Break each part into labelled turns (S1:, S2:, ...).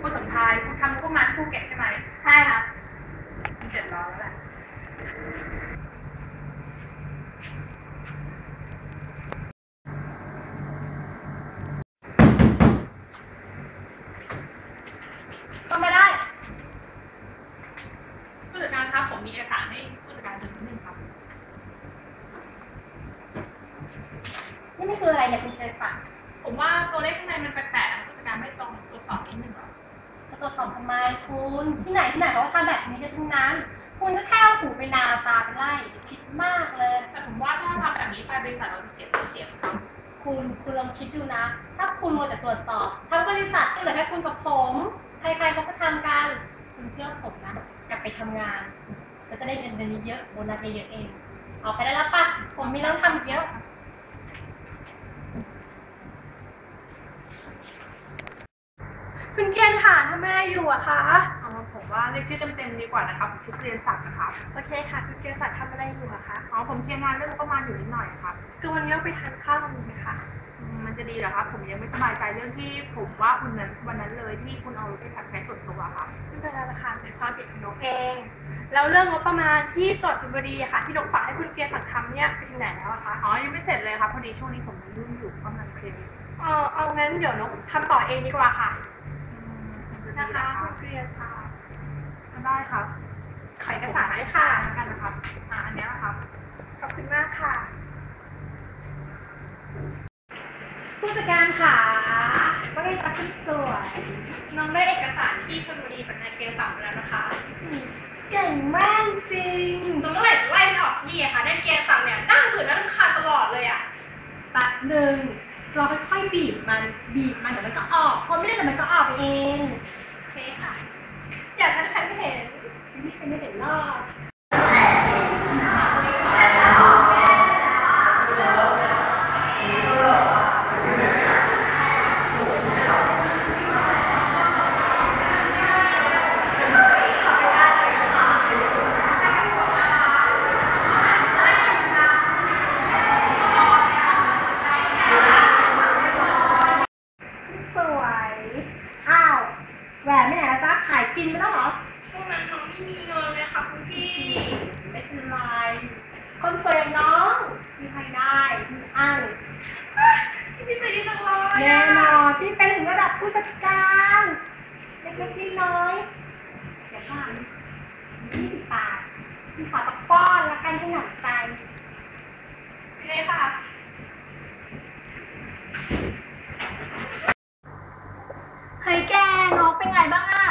S1: คุณสมชายคุณทำพวกงานภูเก็ตใช่ไหม
S2: ใช่ครับ
S1: เจ็ดร้อยแล้วแหละก็ไม่ได้ ผู้จัดการครับ ผมมีเอกสารให้ผู้จัดการดูนิดนึงครับ
S2: นี่ไม่คืออะไรเนี่ยคุณเจสั
S1: วจสอบ
S2: ทำไมคุณที่ไหนที่ไหนเขาก็ทำแบบนี้กันทั้งนั้น คุณก็แค่เอาหูไปนาตาไปไล่อย่าคิดมากเลย
S1: แต่ผมว่าถ้าทำแบบนี้ไปบริษัทเราจะเสียชื่อเสียงครับ
S2: คุณคุณลองคิดดูนะ ถ้าคุณมัวแต่ตรวจสอบทั้งบริษัทก็เหลือแค่คุณกับผม ใครๆเขาก็ทำกัน คุณเชื่อผมนะ กลับไปทำงาน ก็จะได้เงินเดือนเยอะๆโบนัสเยอะๆเอง เอาไปได้แล้วปะผมมีเรื่องทำอีกเยอะ
S3: คุณเกียนค่ะทำไมอยู่อะคะ
S1: อ๋อผมว่าเรียกชื่อเต็มๆดีกว่านะครับชุดเรียนศักดิ์นะครับ
S3: โอเคค่ะคุณเกียนสัตว์ทำอะไรอยู่อะคะ
S1: อ๋อผมเคลียร์งานเรื่องงบประมาณอยู่นิดหน่อยครับ
S3: คือวันนี้เราไปทานข้าวกันดีไหมคะ
S1: อืมมันจะดีเหรอครับผมยังไม่สบายใจเรื่องที่ผมว่าคุณนั้นวันนั้นเลยที่คุณเอารถไปขับใช้ส่วนตัวครับ
S3: ไม่เป็นไรละค่ะเป็นความผิดของนกเองแล้วเรื่องงบประมาณที่จังหวัดชลบุรีอะค่ะ ที่นกฝากให้คุณเกียนสัตว์ทำเนี่ยไปถึงไหนแล้วอะคะ
S1: อ๋อยังไม่เสร็จเลยครับพอดีช่วงนี้ผมยุ่งอยู่กำลังเคลียร์
S3: เออเอางั้นเดี๋ยวนกทำต่อเองดีกว่าค่ะ
S1: อืมมั นจะ
S3: นะ
S1: ดี
S3: คะ
S1: นะค
S3: คุ
S1: รับ
S3: ณเกียนค่ะ
S1: ได้ครับ
S3: ขอเอกสารด้วยค่ะ
S1: แล้วกันนะครับอ่าอันเนี้ยนะครับ
S3: ขอบคุณมากค่ะ
S2: ผู้จัดการค่ะว่าไงจ๊ะคุณสวย
S3: น้องได้เอกสารที่ชลบุรีจากนายเกลสัมแล้วนะคะ
S2: เก่งมากจริง
S3: น้องเมื่อไหร่จะไล่มันออกสักทีอะคะนายเกลสัมเนี่ยน่าเบื่อน่ารำคาญตลอดเลยอะ
S2: แป๊บหนึ่งเราค่อยๆบีบมัน บีบมันเดี๋ยวมันก็ออกพอไม่ได้เดี๋ยวมันก็ออกเอง
S3: เฟซค่ะ อย่าฉันใครไม่เห็น
S2: ไม่ใครไม่เห็นรอด
S3: ช่วงนั้นน้องไม่มีเงินเลยค่ะคุณพี่
S2: ไม่เป็นไรคนสวยอย่างน้องมีใครได้มีอัน
S3: พี่ใจดีจังเลย
S2: แน่นอนที่เป็นถึงระดับผู้จัดการเล็กๆน้อยๆเดี๋ยวก่อนยี่สิบบาทที่ขอสักป้อนละกันให้หนำใจ
S3: โอเคค่ะ
S4: เฮ้ยแกนกเป็นไงบ้างอะ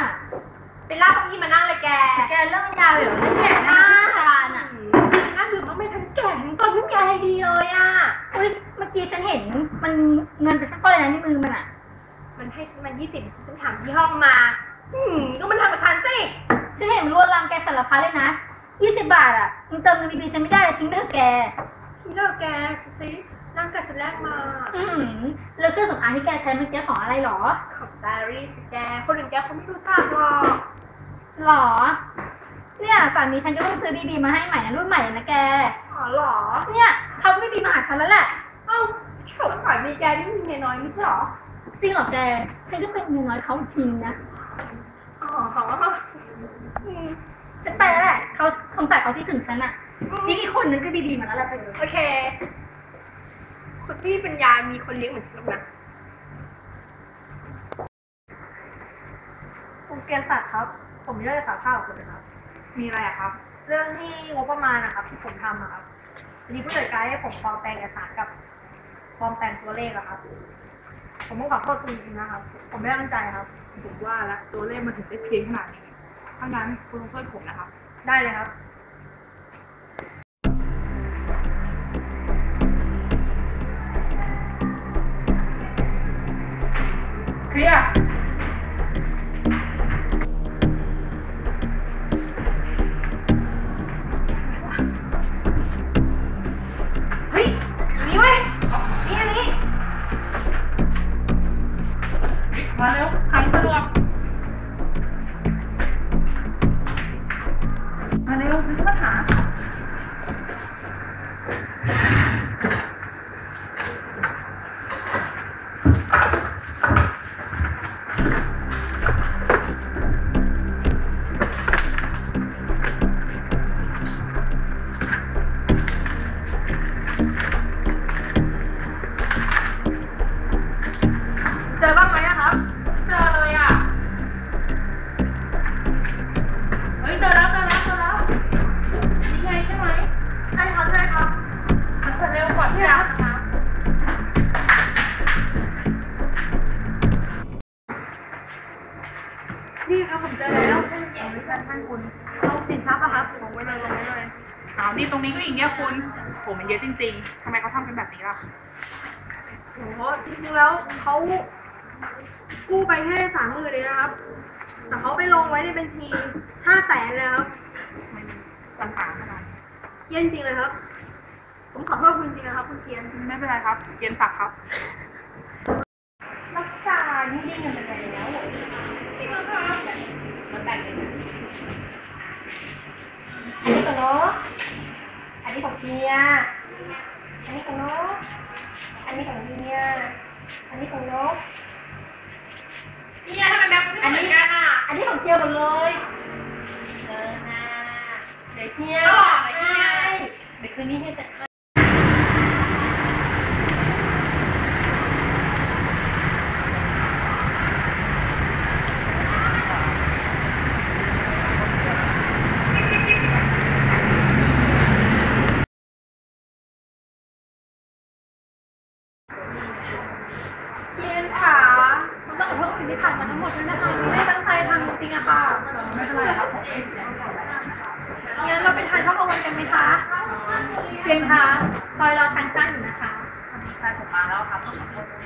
S2: ไปลากเก้า อี้มานั่งเลยแก
S4: แกเรื่องมันยาวอยู่แล้วแกหน้าผู้จัดการอะ
S2: น่าดื่มมากไม่ทันแก่ทั้งตอนทั้งแกให้ดีเลยอะ
S4: อุ้ยเมื่อกี้ฉันเห็นมันเงินเป็นสักก้อนเลยนะในมือมันอะ
S2: มันให้ฉันมายี่สิบฉันถามที่ห้องมา อืมก็มันทำกับฉันสิ
S4: ฉันเห็นมันรวนลามแกสารพัดเลยนะยี่สิบบาทอะมึงเติมเงินบีบีฉันไม่ได้เลยทิ้งไปเถอะแก
S2: ที่เราแกสิร่างกายฉันแรกมา
S4: อือหือแล้วเครื่องสำอางที่แกใช้เมื่อกี้ของอะไรหรอ
S2: ของไดอารี่สิแก คนอื่นแกเขาไม่รู้จักหรอก
S4: หรอ เนี่ยสามีฉันก็ต้องซื้อบีบีมาให้ใหม่นะรุ่นใหม่เลยนะแก
S2: อ๋อเหรอ
S4: เนี่ยเขาก็บีบีมาหาฉันแล้วแหละ
S2: เอ้าเขาสายมีแกนี่มีเมียน้อยไม่ใช่เหรอ
S4: จริงเหรอแก ฉันก็เป็นเมียน้อยเขาอีกทีนึงนะ
S2: อ๋ออืม
S4: ฉันไปแล้วแหละเขาสงสัยเขาที่ถึงฉันอะอีกอีกคนนึงก็บีบีมาแล้วแหละเธอ
S2: โอเคคุณพี่ปัญญามีคนเลี้ยงเหมือนฉันหรอกนะคุณเกียรติศักดิ์ครับ ผมมีเรื่องจะสารภาพกับคุณนะครับ
S1: มีอะไรอะครับ
S2: เรื่องที่งบประมาณนะครับ ที่ผมทำอะครับทีนี้ผู้จัดการให้ผมปลอมแปลงเอกสารกับปลอมแปลงตัวเลขอะครับ ผมต้องขอโทษคุณจริงๆนะครับ ผมไม่ได้ตั้งใจครับ
S1: ผมว่าแล้วตัวเลขมันถึงได้เพี้ยนขนาดนี้ถ้างั้นคุณต้องช่วยผมนะครับ
S2: ได้เลยครับ
S1: ใช่ครั
S2: บใช่ครับมน
S1: จะเร็วกว่าที่รักค
S2: รั
S3: นี่ครับผมเจอแล้ว
S1: ท่านเทท่านคุณลงสินทรัพย์อะครับลงไว้เลยลงไว้เลยอ้าวนี่ตรงนี้ก็อีกเนี่ยคุณโหมันเยอะจริงๆทำไมเขาทำเป็นแบบนี้ล่ะ
S3: โอ้โหจริงๆแล้วเขากู้ไปแค่สามหมื่นเลยนะครับ แต่เขาไปลงไว้ในบัญชีห้าแสนเลยครับ
S1: มันปัญหาขนาด
S3: เครียดจริงเลยครับ ผมขอโทษคุณจริงๆนะครับ คุณเทียน
S1: ไม่เป็นไรครับเกียนฝักครับ
S2: รักษานี่ได้เงินไปแล้วจริงเหรอคะมาแบ่งกันนะอันนี้ของนกอันนี้ของเฮียอันนี้ของนกอันนี้ของเฮียอันนี้ของนก
S3: เนี่ยทำไมแบงค์ไม่เหมือนกันอะ
S2: อันนี้ของเฮียหมดเลย เออนะเดี๋ยวเฮีย
S3: ตลอดเลยเฮีย
S2: เดี๋ยวคืนนี้เฮียจะให้
S3: เทียนค่ะผมต้องขอโทษสิ่งที่ผ่านมาทั้งหมดด้วยนะคะ ไม่ได้ตั้งใจทำจริงๆอะค่ะ
S1: ไม่เป็นไรครับผม เอง
S3: งั้นเราไปทานข้าวกลางวันกันไหมคะ
S4: เพียงคะคอยรอทานข้าวอยู่นะคะ
S1: ใช่ผมมาแล้วครับต้องขอโทษด้วย